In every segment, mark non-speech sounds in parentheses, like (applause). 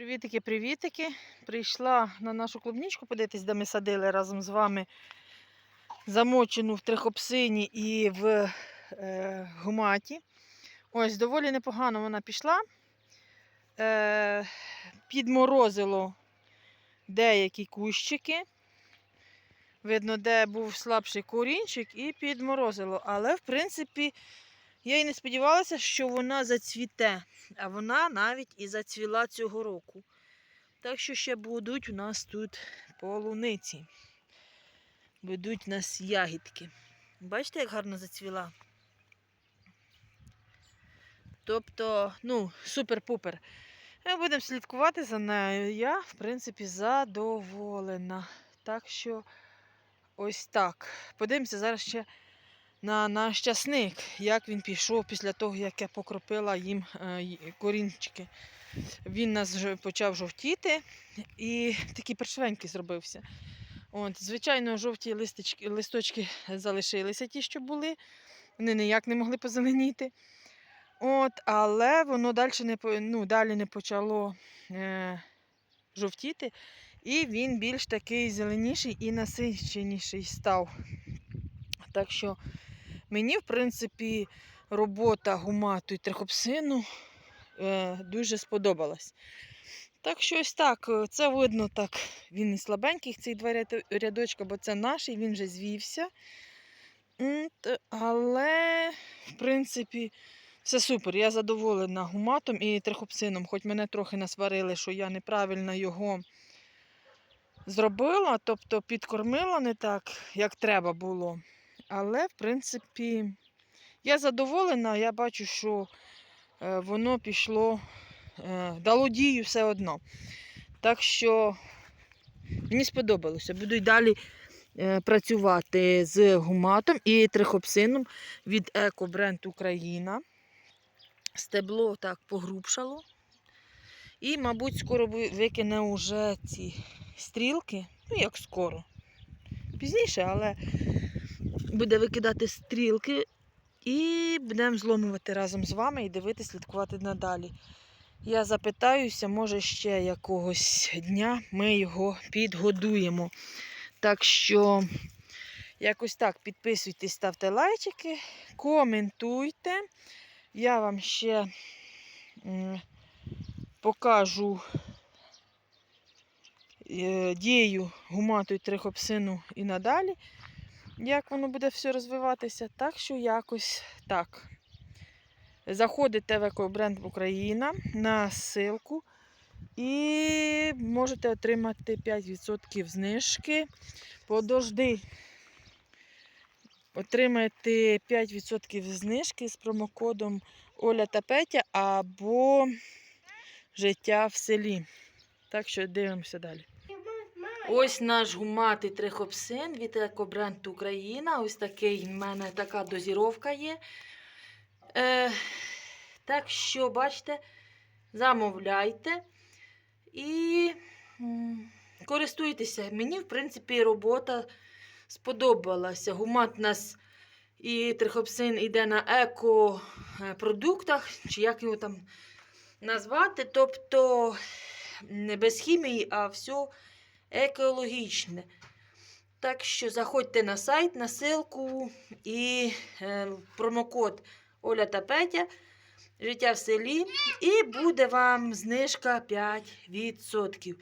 Привітики, привітики. Прийшла на нашу клубничку подивитись, де ми садили разом з вами замочену в трихопсині і в е, гуматі. Ось, доволі непогано вона пішла. Е, підморозило деякі кущики. Видно, де був слабший корінчик, і підморозило. Але, в принципі, я і не сподівалася, що вона зацвіте. А вона навіть і зацвіла цього року. Так що ще будуть у нас тут полуниці. Будуть у нас ягідки. Бачите, як гарно зацвіла? Тобто, ну, супер-пупер. Ми будемо слідкувати за нею. Я, в принципі, задоволена. Так що ось так. Подивимося зараз ще на наш часник, як він пішов після того, як я покропила їм е, корінчики. Він нас вже почав жовтіти і такий першивенький зробився. От, звичайно, жовті листочки, листочки залишилися ті, що були. Вони ніяк не могли позеленіти. От, але воно далі не, ну, далі не почало е, жовтіти. І він більш такий зеленіший і насиченіший став. Так що мені, в принципі, робота гумату і трихопсину е, дуже сподобалась. Так що так, е, це видно так. Він і слабенький, цей два рядочка, бо це наш, і він вже звівся. Але, в принципі, все супер. Я задоволена гуматом і трихопсином, хоч мене трохи насварили, що я неправильно його зробила, тобто підкормила не так, як треба було. Але, в принципі, я задоволена, я бачу, що е, воно пішло, е, дало дію все одно. Так що мені сподобалося. Буду й далі е, працювати з гуматом і трихопсином від Екобренд Україна. Стебло так погрубшало. І, мабуть, скоро викине уже ці стрілки. Ну, як скоро. Пізніше, але буде викидати стрілки і будемо зломувати разом з вами і дивитися, слідкувати надалі. Я запитаюся, може ще якогось дня ми його підгодуємо. Так що, якось так, підписуйтесь, ставте лайчики, коментуйте. Я вам ще покажу е, дію гумату і трихопсину і надалі як воно буде все розвиватися. Так що якось так. Заходите в екобренд Україна на ссылку і можете отримати 5% знижки. Подожди. Отримаєте 5% знижки з промокодом Оля та Петя або Життя в селі. Так що дивимося далі. Ось наш гуматий трихопсин від екобренд Україна. Ось такий в мене така дозіровка є. Е, так що, бачите, замовляйте і користуйтеся. Мені, в принципі, робота сподобалася. Гумат у нас і трихопсин йде на екопродуктах, чи як його там назвати. Тобто не без хімії, а все екологічне. Так що заходьте на сайт, на ссылку і е, промокод Оля та Петя. Життя в селі. І буде вам знижка 5%.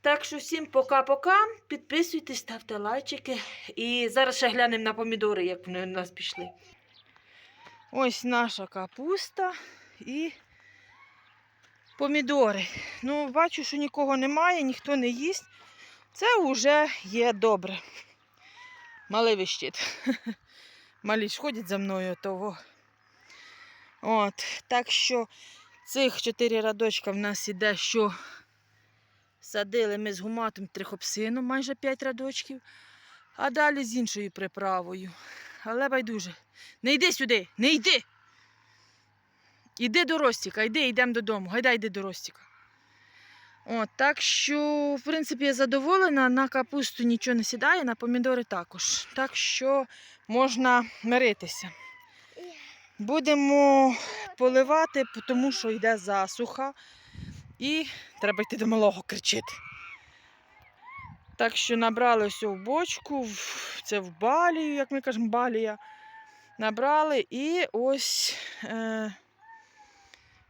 Так що всім пока-пока. Підписуйтесь, ставте лайчики. І зараз ще глянемо на помідори, як вони у нас пішли. Ось наша капуста і помідори. Ну, бачу, що нікого немає, ніхто не їсть. Це вже є добре. Малий вищит. (laughs) Малі ж ходять за мною того. От, так що цих чотири радочка в нас іде, що садили ми з гуматом трихопсином, майже 5 радочків, а далі з іншою приправою. Але байдуже. Не йди сюди, не йди. Іди до Ростіка, йди, йдемо додому. Гайда йди до Ростіка. От, так що, в принципі, я задоволена, на капусту нічого не сідає, на помідори також. Так що можна миритися. Будемо поливати, тому що йде засуха. І треба йти до малого кричити. Так що набрали все в бочку, це в балію, як ми кажемо, балія. Набрали і ось е,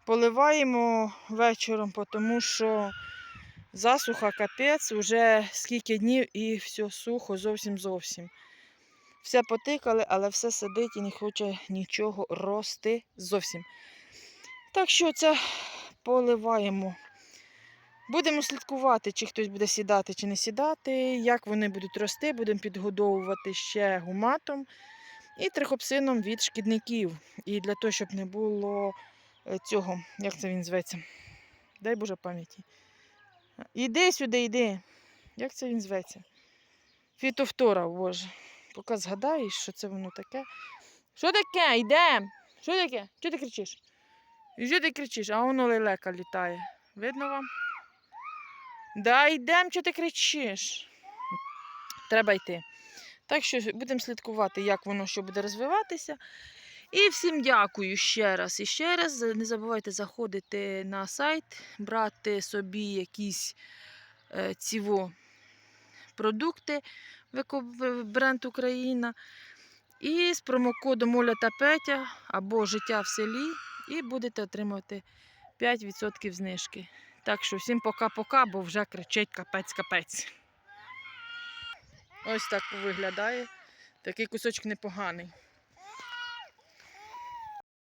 поливаємо вечором, тому що засуха капець, вже скільки днів і все сухо, зовсім зовсім. Все потикали, але все сидить і не хоче нічого рости зовсім. Так що це поливаємо. Будемо слідкувати, чи хтось буде сідати, чи не сідати, як вони будуть рости, будемо підгодовувати ще гуматом і трихопсином від шкідників. І для того, щоб не було цього, як це він зветься? Дай Боже пам'яті. Іди сюди, йди. Як це він зветься? Фітофтора, боже. Поки згадаєш, що це воно таке. Що таке? Йдем! Що таке? Чого ти кричиш? І що ти кричиш? А воно лелека літає. Видно вам? Да, йдем, що ти кричиш? Треба йти. Так що будемо слідкувати, як воно що буде розвиватися. І всім дякую ще раз. І ще раз не забувайте заходити на сайт, брати собі якісь е, ціво продукти бренд Україна. І з промокодом Оля та Петя або життя в селі, і будете отримувати 5% знижки. Так що всім пока-пока, бо вже кричить капець-капець. Ось так виглядає. Такий кусочок непоганий.